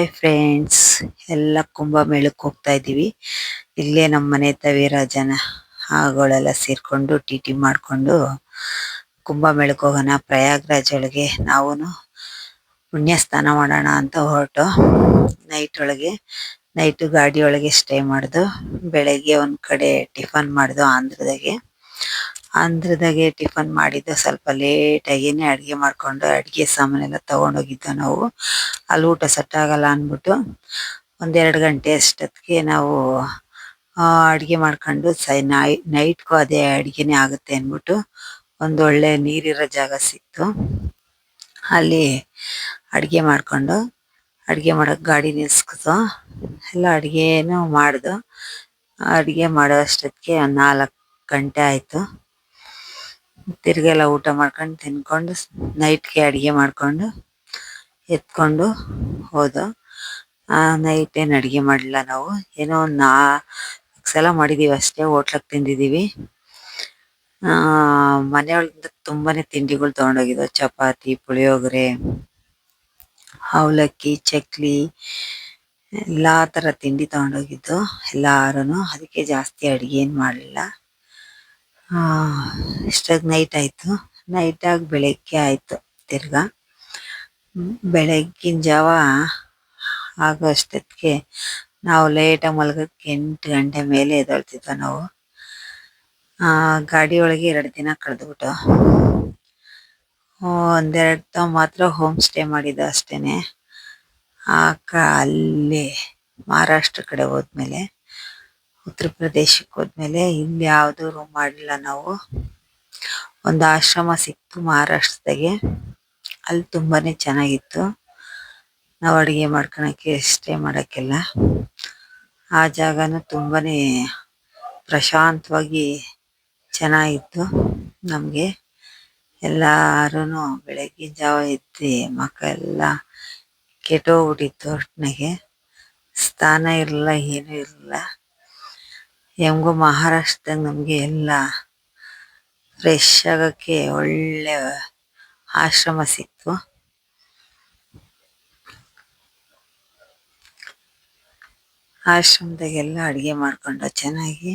Hi friends ಎಲ್ಲ ಕುಂಭಮೇಳಕ್ಕೆ ಹೋಗ್ತಾ ಇದ್ದೀವಿ. ಇಲ್ಲೇ ನಮ್ಮ ಮನೆ ತವೀರ ಜನ ಸೇರಿಕೊಂಡು ಸೇರ್ಕೊಂಡು ಟಿ ಟಿ ಮಾಡಿಕೊಂಡು ಕುಂಭಮೇಳಕ್ಕೆ ಹೋಗೋಣ. ಪ್ರಯಾಗ್ರಾಜ್ ಒಳಗೆ ನಾವುನು ಪುಣ್ಯ ಸ್ನಾನ ಮಾಡೋಣ ಅಂತ ಹೊರಟು. ನೈಟ್ ಒಳಗೆ ನೈಟ್ ಗಾಡಿ ಒಳಗೆ ಸ್ಟೇ ಮಾಡ್ದು, ಬೆಳಗ್ಗೆ ಒಂದ್ ಕಡೆ ಟಿಫನ್ ಮಾಡ್ದು ಆಂಧ್ರದಾಗೆ. ಆಂಧ್ರದಾಗೆ ಟಿಫನ್ ಮಾಡಿದ್ದು ಸ್ವಲ್ಪ ಲೇಟ್ ಆಗಿನೇ ಅಡಿಗೆ ಮಾಡ್ಕೊಂಡು ಅಡಿಗೆ ಸಾಮಾನೆಲ್ಲ ತಗೊಂಡು ಹೋಗಿದ್ದು ನಾವು. ಅಲ್ಲಿ ಊಟ ಸೆಟ್ ಆಗಲ್ಲ ಅಂದ್ಬಿಟ್ಟು ಒಂದೆರಡು ಗಂಟೆ ಅಷ್ಟೊತ್ತಿಗೆ ನಾವು ಅಡುಗೆ ಮಾಡ್ಕೊಂಡು ಸೈ ನೈ ನೈಟ್ಗೂ ಅದೇ ಅಡಿಗೆನೇ ಆಗುತ್ತೆ ಅಂದ್ಬಿಟ್ಟು ಒಂದೊಳ್ಳೆ ನೀರಿರೋ ಜಾಗ ಸಿಕ್ತು. ಅಲ್ಲಿ ಅಡಿಗೆ ಮಾಡ್ಕೊಂಡು ಅಡಿಗೆ ಮಾಡೋಕ್ಕೆ ಗಾಡಿ ನಿಲ್ಸ್ಕೊತು. ಎಲ್ಲ ಅಡುಗೆನೂ ಮಾಡ್ದು. ಅಡಿಗೆ ಮಾಡೋ ಅಷ್ಟೊತ್ತಿಗೆ ನಾಲ್ಕ್ ಗಂಟೆ ಆಯ್ತು. ತಿರ್ಗೆಲ್ಲ ಊಟ ಮಾಡ್ಕೊಂಡು ತಿನ್ಕೊಂಡು ನೈಟ್ಗೆ ಅಡುಗೆ ಮಾಡ್ಕೊಂಡು ಎತ್ಕೊಂಡು ಹೋದು. ಆ ನೈಟ್ ಏನು ಅಡುಗೆ ಮಾಡಲಿಲ್ಲ ನಾವು. ಏನೋ ಒಂದು ನಾಲ್ಕು ಸಲ ಮಾಡಿದೀವಿ ಅಷ್ಟೇ ಹೋಟ್ಲಕ್ಕೆ ತಿಂದಿದೀವಿ. ಆ, ಮನೆಯೊಳಗಿಂದ ತುಂಬಾನೇ ತಿಂಡಿಗಳು ತಗೊಂಡೋಗಿದ್ವು ಚಪಾತಿ, ಪುಳಿಯೋಗರೆ, ಅವಲಕ್ಕಿ, ಚಕ್ಲಿ, ಎಲ್ಲಾ ತರ ತಿಂಡಿ ತಗೊಂಡೋಗಿದ್ದು ಎಲ್ಲಾರು ಅದಕ್ಕೆ ಜಾಸ್ತಿ ಅಡುಗೆ ಏನು ಮಾಡ್ಲಿಲ್ಲ. ಆ ನೈಟ್ ಆಯ್ತು. ನೈಟ್ ಆಗಿ ಬೆಳಿಗ್ಗೆ ಆಯ್ತು ತಿರ್ಗಾ. ಬೆಳಗ್ಗಿನ ಜಾವ ಆಗೋ ನಾವು ಲೇಟಾಗಿ ಮಲಗಕ್ಕೆ ಎಂಟು ಗಂಟೆ ಮೇಲೆ ಎದ್ದೇಳ್ತಿದ್ವು ನಾವು. ಆ, ಗಾಡಿ ಎರಡು ದಿನ ಕಳೆದ್ಬಿಟ್ಟು. ಒಂದೆರಡು ತ ಮಾತ್ರ ಹೋಮ್ ಸ್ಟೇ ಮಾಡಿದ್ದು ಅಷ್ಟೇನೆ. ಆ ಕ ಅಲ್ಲಿ ಮಹಾರಾಷ್ಟ್ರ ಕಡೆ ಹೋದ್ಮೇಲೆ. ಉತ್ತರ ಪ್ರದೇಶಕ್ಕೆ ಹೋದ್ಮೇಲೆ ಇಲ್ಲಿ ಯಾವ್ದು ರೂಮ್ ಮಾಡಿಲ್ಲ ನಾವು. ಒಂದು ಆಶ್ರಮ ಸಿಕ್ತು ಮಹಾರಾಷ್ಟ್ರದಾಗೆ. ಅಲ್ಲಿ ತುಂಬಾನೇ ಚೆನ್ನಾಗಿತ್ತು. ನಾವು ಅಡಿಗೆ ಮಾಡ್ಕೊಳಕ್ಕೆ ಸ್ಟೇ ಮಾಡಕ್ಕೆಲ್ಲ. ಆ ಜಾಗನು ತುಂಬಾನೇ ಪ್ರಶಾಂತವಾಗಿ ಚೆನ್ನಾಗಿತ್ತು ನಮಗೆ. ಎಲ್ಲಾರುನು ಬೆಳಗ್ಗೆ ಜಾವ ಎದ್ದು ಮಕ್ಕಳೆಲ್ಲ ಕೆಟ್ಟೋಗ್ಬಿಟ್ಟಿತ್ತು ಒಟ್ನಾಗೆ ಸ್ಥಾನ ಇರಲಿಲ್ಲ, ಏನೂ ಇರಲಿಲ್ಲ. ಹೆಂಗೋ ಮಹಾರಾಷ್ಟ್ರದಾಗ ನಮಗೆ ಎಲ್ಲ ಫ್ರೆಶ್ ಆಗಕ್ಕೆ ಒಳ್ಳೆ ಆಶ್ರಮ ಸಿಕ್ತು. ಆಶ್ರಮದಾಗೆಲ್ಲ ಅಡಿಗೆ ಮಾಡ್ಕೊಂಡು ಚೆನ್ನಾಗಿ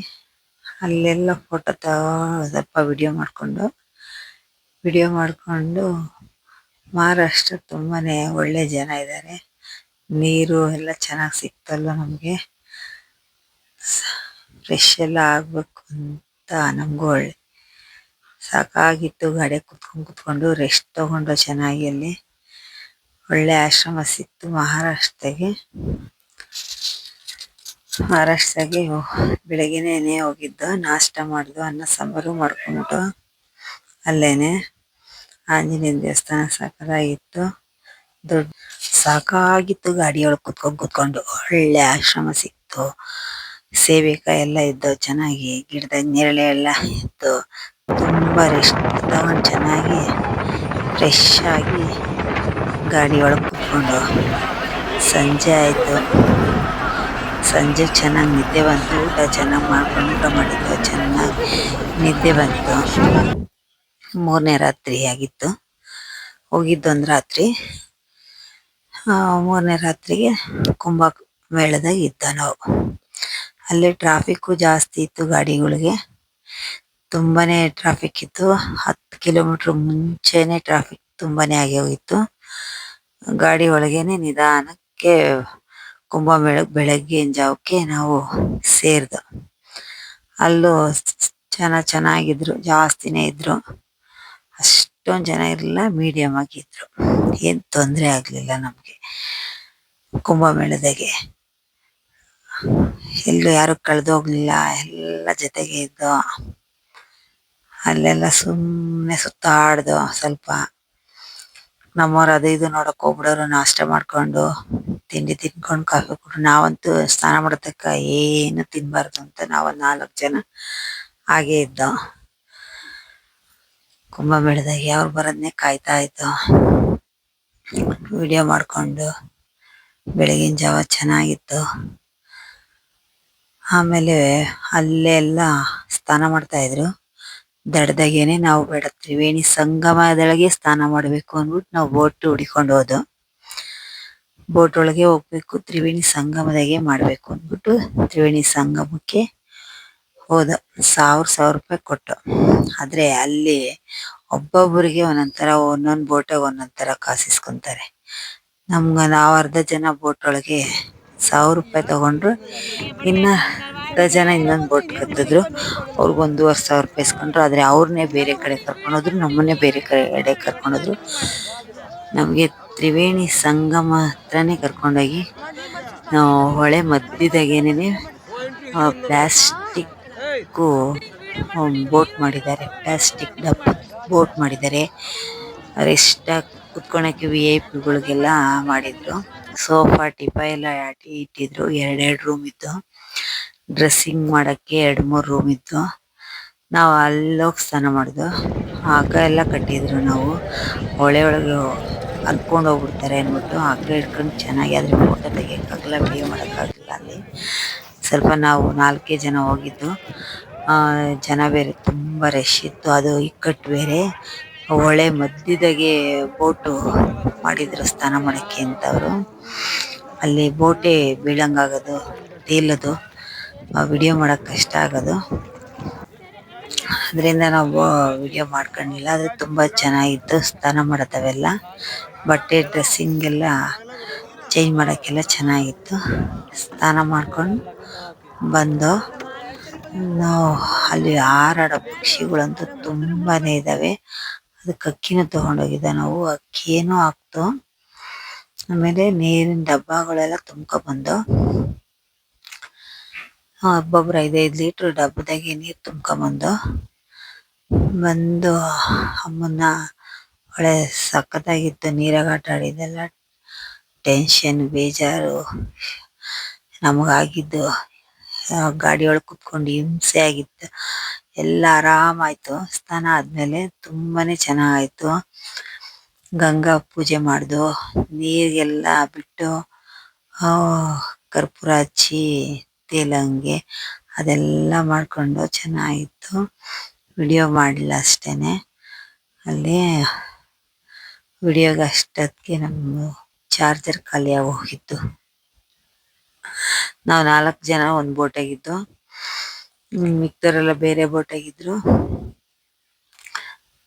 ಅಲ್ಲೆಲ್ಲ ಫೋಟೋ ಸ್ವಲ್ಪ ವಿಡಿಯೋ ಮಾಡಿಕೊಂಡು. ವಿಡಿಯೋ ಮಾಡಿಕೊಂಡು ಮಹಾರಾಷ್ಟ್ರ ತುಂಬಾ ಒಳ್ಳೆ ಜನ ಇದ್ದಾರೆ ನೀರು ಎಲ್ಲ ಚೆನ್ನಾಗಿ ಸಿಕ್ತಲ್ಲ ನಮ್ಗೆ. ಫ್ರೆಶ್ ಎಲ್ಲ ಆಗ್ಬೇಕು ಅಂತ ನಮಗೂ ಒಳ್ಳೆ. ಸಾಕಾಗಿತ್ತು ಗಾಡಿ ಕುತ್ಕೊಂಡು ಕುತ್ಕೊಂಡು ರೆಸ್ಟ್ ತಗೊಂಡು ಚೆನ್ನಾಗಿ ಅಲ್ಲಿ. ಒಳ್ಳೆ ಆಶ್ರಮ ಸಿಕ್ತು ಮಹಾರಾಷ್ಟ್ರದಾಗೆ ಮಹಾರಾಷ್ಟ್ರದಾಗೆ ಬೆಳಗ್ಗೆನೇ ಹೋಗಿದ್ದು, ನಾಷ್ಟ ಮಾಡಿದ್ದು ಅನ್ನ ಸಾಂಬಾರು ಮಾಡ್ಕೊಂಡು ಅಲ್ಲೇನೆ ಆಂಜನೇಯ ದೇವಸ್ಥಾನ ಸಕ್ಕತ್ತಾಗಿತ್ತು ದೊಡ್ಡ ಸಾಕಾಗಿತ್ತು ಗಾಡಿಯೊಳಗೆ ಕುತ್ಕೊಂಡ್ ಕುತ್ಕೊಂಡು, ಒಳ್ಳೆ ಆಶ್ರಮ ಸಿಕ್ತು. ಸೇವಿಕಾಯಿ ಎಲ್ಲ ಇದ್ದವು ಚೆನ್ನಾಗಿ ಗಿಡದ ನೇರಳೆ ಎಲ್ಲ ಇತ್ತು ತುಂಬಾ ರೆಸ್ಟ್ ತಗೊಂಡ್ ಚೆನ್ನಾಗಿ ಫ್ರೆಶ್ ಆಗಿ ಗಾಡಿ ಒಳಗೆ ಕುತ್ಕೊಂಡು ಸಂಜೆ ಆಯ್ತು. ಸಂಜೆ ಚೆನ್ನಾಗಿ ನಿದ್ದೆ ಬಂತು, ಊಟ ಚೆನ್ನಾಗಿ ಮಾಡ್ಕೊಂಡು ಊಟ ಮಾಡಿದ್ದು, ಚೆನ್ನಾಗಿ ನಿದ್ದೆ ಬಂತು. ಮೂರನೇ ರಾತ್ರಿ ಆಗಿತ್ತು. ಹೋಗಿದ್ದು ಒಂದ್ ರಾತ್ರಿ. ಮೂರನೇ ರಾತ್ರಿಗೆ ಕುಂಭ ಮೇಳದಾಗ ಇದ್ದ ನಾವು. ಅಲ್ಲಿ ಟ್ರಾಫಿಕ್ಕು ಜಾಸ್ತಿ ಇತ್ತು ಗಾಡಿಗಳಿಗೆ. ತುಂಬಾನೇ ಟ್ರಾಫಿಕ್ ಇತ್ತು. ಹತ್ತು ಕಿಲೋಮೀಟರ್ ಮುಂಚೆನೆ ಟ್ರಾಫಿಕ್ ತುಂಬಾನೇ ಆಗಿ ಹೋಗಿತ್ತು. ಗಾಡಿ ಒಳಗೇನೆ ನಿಧಾನಕ್ಕೆ ಕುಂಭಮೇಳಕ್ಕೆ ಬೆಳಗ್ಗಿನ ಜಾವಕ್ಕೆ ನಾವು ಸೇರ್ದು. ಅಲ್ಲೂ ಜನ ಚೆನ್ನಾಗಿದ್ರು, ಜಾಸ್ತಿನೇ ಇದ್ರು. ಅಷ್ಟೊಂದು ಜನ ಇರಲಿಲ್ಲ ಮೀಡಿಯಮ್ ಆಗಿದ್ರು ಏನು ತೊಂದರೆ ಆಗಲಿಲ್ಲ ನಮಗೆ ಕುಂಭಮೇಳದಾಗೆ. ಎಲ್ಲೂ ಯಾರು ಕಳೆದೋಗ್ಲಿಲ್ಲ. ಎಲ್ಲ ಜೊತೆಗೆ ಇದ್ದು ಅಲ್ಲೆಲ್ಲ ಸುಮ್ಮನೆ ಸುತ್ತಾಡ್ದು ಸ್ವಲ್ಪ. ನಮ್ಮವ್ರು ಅದು ಇದು ನೋಡಕ್ ಹೋಗ್ಬಿಡೋರು. ನಾಷ್ಟ ಮಾಡ್ಕೊಂಡು ತಿಂಡಿ ತಿನ್ಕೊಂಡು ಕಾಫಿ ಕೊಟ್ಟು ನಾವಂತೂ ಸ್ನಾನ ಮಾಡತಕ್ಕ ಏನು ತಿನ್ಬಾರ್ದು ಅಂತ ನಾವು ನಾಲ್ಕು ಜನ ಹಾಗೆ ಇದ್ದೋ. ಕುಂಭಮೇಳದಾಗ ಯಾರು ಬರೋದನ್ನೇ ಕಾಯ್ತಾ ಇದ್ದೋ. ವಿಡಿಯೋ ಮಾಡ್ಕೊಂಡು ಬೆಳಗಿನ ಜಾವ ಚೆನ್ನಾಗಿತ್ತು. ಆಮೇಲೆ ಅಲ್ಲೇ ಸ್ನಾನ ಮಾಡ್ತಾ ಇದ್ರು. ದಡದಾಗೇನೆ ನಾವು ಬೇಡ ತ್ರಿವೇಣಿ ಸಂಗಮದೊಳಗೆ ಸ್ನಾನ ಮಾಡಬೇಕು ಅಂದ್ಬಿಟ್ಟು ನಾವು ಬೋಟ್ ಹುಡಿಕೊಂಡು ಹೋದು ಬೋಟ್ ಒಳಗೆ ಹೋಗ್ಬೇಕು, ತ್ರಿವೇಣಿ ಸಂಗಮದಾಗೆ ಮಾಡ್ಬೇಕು ಅಂದ್ಬಿಟ್ಟು ತ್ರಿವೇಣಿ ಸಂಗಮಕ್ಕೆ ಹೋದ. ಸಾವಿರ ಸಾವಿರ ರೂಪಾಯಿ ಕೊಟ್ಟು. ಆದ್ರೆ ಅಲ್ಲಿ ಒಬ್ಬೊಬ್ಬರಿಗೆ ಒಂದೊಂದ್ ಒಂದೊಂದು ಬೋಟಾಗ ಒಂದೊಂದು ತರ ಕಾಸಿಸ್ಕೊಂತಾರೆ ನಮ್ಗೆ ನಾವ್ ಅರ್ಧ ಜನ ಬೋಟ್ ಒಳಗೆ ಸಾವಿರ ರೂಪಾಯಿ ತಗೊಂಡ್ರು. ಇನ್ನ ಜನ ಇನ್ನೊಂದು ಬೋಟ್ ಕತ್ತಿದ್ರು ಅವ್ರಿಗೆ ಒಂದೂವರೆ ಸಾವಿರ ರೂಪಾಯಿ ಇಸ್ಕೊಂಡ್ರು. ಆದರೆ ಅವ್ರನ್ನೇ ಬೇರೆ ಕಡೆ ಕರ್ಕೊಂಡೋದ್ರು, ನಮ್ಮನ್ನೇ ಬೇರೆ ಕಡೆ ಕರ್ಕೊಂಡು ಹೋದ್ರು ನಮಗೆ ತ್ರಿವೇಣಿ ಸಂಗಮ ಹತ್ರನೇ ಕರ್ಕೊಂಡೋಗಿ, ನಾವು ಹೊಳೆ ಮಧ್ಯದಾಗೇನೇ ಪ್ಲಾಸ್ಟಿಕ್ ಬೋಟ್ ಮಾಡಿದ್ದಾರೆ. ಪ್ಲಾಸ್ಟಿಕ್ ಡಬ್ಬ ಬೋಟ್ ಮಾಡಿದ್ದಾರೆ. ರೆಸ್ಟ್ ಕುತ್ಕೊಳಕ್ಕೆ ವಿ ಐ ಪಿಗಳಿಗೆಲ್ಲ ಮಾಡಿದ್ರು. ಸೋಫಾ ಟಿಫಾ ಎಲ್ಲ ಇಟ್ಟಿದ್ರು. ಎರಡೆರಡು ರೂಮ್ ಇತ್ತು. ಡ್ರೆಸ್ಸಿಂಗ್ ಮಾಡಕ್ಕೆ ಎರಡ್ ಮೂರ್ ರೂಮ್ ಇತ್ತು. ನಾವು ಅಲ್ಲೋಗಿ ಸ್ನಾನ ಮಾಡಿದ್ವು ಹಗ್ಗ ಎಲ್ಲ ಕಟ್ಟಿದ್ರು ನಾವು. ಹೊಳೆ ಒಳಗೆ ಹರ್ಕೊಂಡು ಹೋಗ್ಬಿಡ್ತಾರೆ ಅಂದ್ಬಿಟ್ಟು ಹಗ್ಗ ಹಿಡ್ಕೊಂಡು ಚೆನ್ನಾಗಿ ಆದ್ರೆ ಫೋಟೋ ತೆಗಿಯೋಕ್ಕಾಗಲ್ಲ ವಿಡಿಯೋ ಮಾಡಕ್ಕಾಗಲ್ಲ ಅಲ್ಲಿ. ಸ್ವಲ್ಪ ನಾವು ನಾಲ್ಕೇ ಜನ ಹೋಗಿದ್ದು. ಜನ ಬೇರೆ, ತುಂಬಾ ರಶ್ ಇತ್ತು. ಅದು ಇಕ್ಕಟ್ಟು ಬೇರೆ. ಹೊಳೆ ಮಧ್ಯದಾಗೆ ಬೋಟು ಮಾಡಿದ್ರು ಸ್ನಾನ ಮಾಡಕ್ಕೆ ಅಂತ ಅವರು ಅಲ್ಲಿ ಬೋಟೆ ಬೀಳಂಗ್ ಆಗೋದು ತೇಲೋದು ವಿಡಿಯೋ ಮಾಡಕ್ ಕಷ್ಟ ಆಗೋದು. ಅದರಿಂದ ನಾವು ವಿಡಿಯೋ ಮಾಡ್ಕೊಂಡಿಲ್ಲ. ಆದ್ರೆ ತುಂಬಾ ಚೆನ್ನಾಗಿತ್ತು ಸ್ನಾನ ಮಾಡೋದವೆಲ್ಲ. ಬಟ್ಟೆ ಡ್ರೆಸ್ಸಿಂಗ್ ಎಲ್ಲ ಚೇಂಜ್ ಮಾಡೋಕ್ಕೆಲ್ಲ ಚೆನ್ನಾಗಿತ್ತು. ಸ್ನಾನ ಮಾಡ್ಕೊಂಡು ಬಂದು ನಾವು ಅಲ್ಲಿ ಹಾರಾಡೋ ಪಕ್ಷಿಗಳಂತೂ ತುಂಬಾನೇ ಇದಾವೆ. ಅದಕ್ಕೆ ಅಕ್ಕಿನೂ ತಗೊಂಡೋಗಿದ್ದ ನಾವು ಅಕ್ಕಿನೂ ಹಾಕ್ತು. ಆಮೇಲೆ ನೀರಿನ ಡಬ್ಬಗಳೆಲ್ಲ ತುಂಬ್ಕೊಂಡ್ ಬಂದು ಒಬ್ಬೊಬ್ರು ಐದೈದು ಲೀಟ್ರ್ ಡಬ್ಬದಾಗೆ ನೀರು ತುಂಬ್ಕೊಂಬಂದು ಬಂದು ಅಮ್ಮನ್ನ ಒಳ್ಳೆ ಸಖತ್ತಾಗಿತ್ತು ನೀರಾಗ ಆಟ ಆಡಿದೆಲ್ಲ. ಟೆನ್ಷನ್, ಬೇಜಾರು, ನಮಗಾಗಿದ್ದು ಗಾಡಿಯೊಳಗೆ ಕುತ್ಕೊಂಡು ಹಿಂಸೆ ಆಗಿತ್ತು. ಎಲ್ಲ ಆರಾಮಾಯ್ತು ಸ್ನಾನ ಆದ್ಮೇಲೆ ತುಂಬಾನೇ ಚೆನ್ನಾಗಾಯ್ತು. ಗಂಗಾ ಪೂಜೆ ಮಾಡ್ದು, ನೀರಿಗೆಲ್ಲ ಬಿಟ್ಟು ಕರ್ಪೂರ ಹಚ್ಚಿ, ತೇಲಂಗೆ ಅದೆಲ್ಲ ಮಾಡ್ಕೊಂಡು ಚೆನ್ನಾಗಿತ್ತು. ವಿಡಿಯೋ ಮಾಡಲಿಲ್ಲ ಅಷ್ಟೇನೆ. ಅಲ್ಲಿ ವಿಡಿಯೋಗೆ ಅಷ್ಟೊತ್ತಿಗೆ ನಮ್ಮ ಚಾರ್ಜರ್ ಖಾಲಿಯಾಗಿ ಹೋಗಿತ್ತು. ನಾವು ನಾಲ್ಕು ಜನ ಒಂದು ಬೋಟಾಗಿದ್ದು ಮಿಕ್ದವರೆಲ್ಲ ಬೇರೆ ಬೋಟಾಗಿದ್ರು.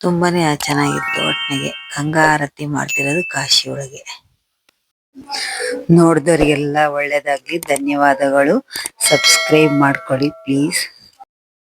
ತುಂಬಾನೇ ಚೆನ್ನಾಗಿತ್ತು ಒಟ್ಟಿಗೆ ಗಂಗಾ ಆರತಿ ಮಾಡ್ತಿರೋದು ಕಾಶಿ ಒಳಗೆ ನೋಡಿದವರಿಗೆಲ್ಲ ಒಳ್ಳೇದಾಗ್ಲಿ. ಧನ್ಯವಾದಗಳು. ಸಬ್ಸ್ಕ್ರೈಬ್ ಮಾಡ್ಕೊಳ್ಳಿ ಪ್ಲೀಸ್.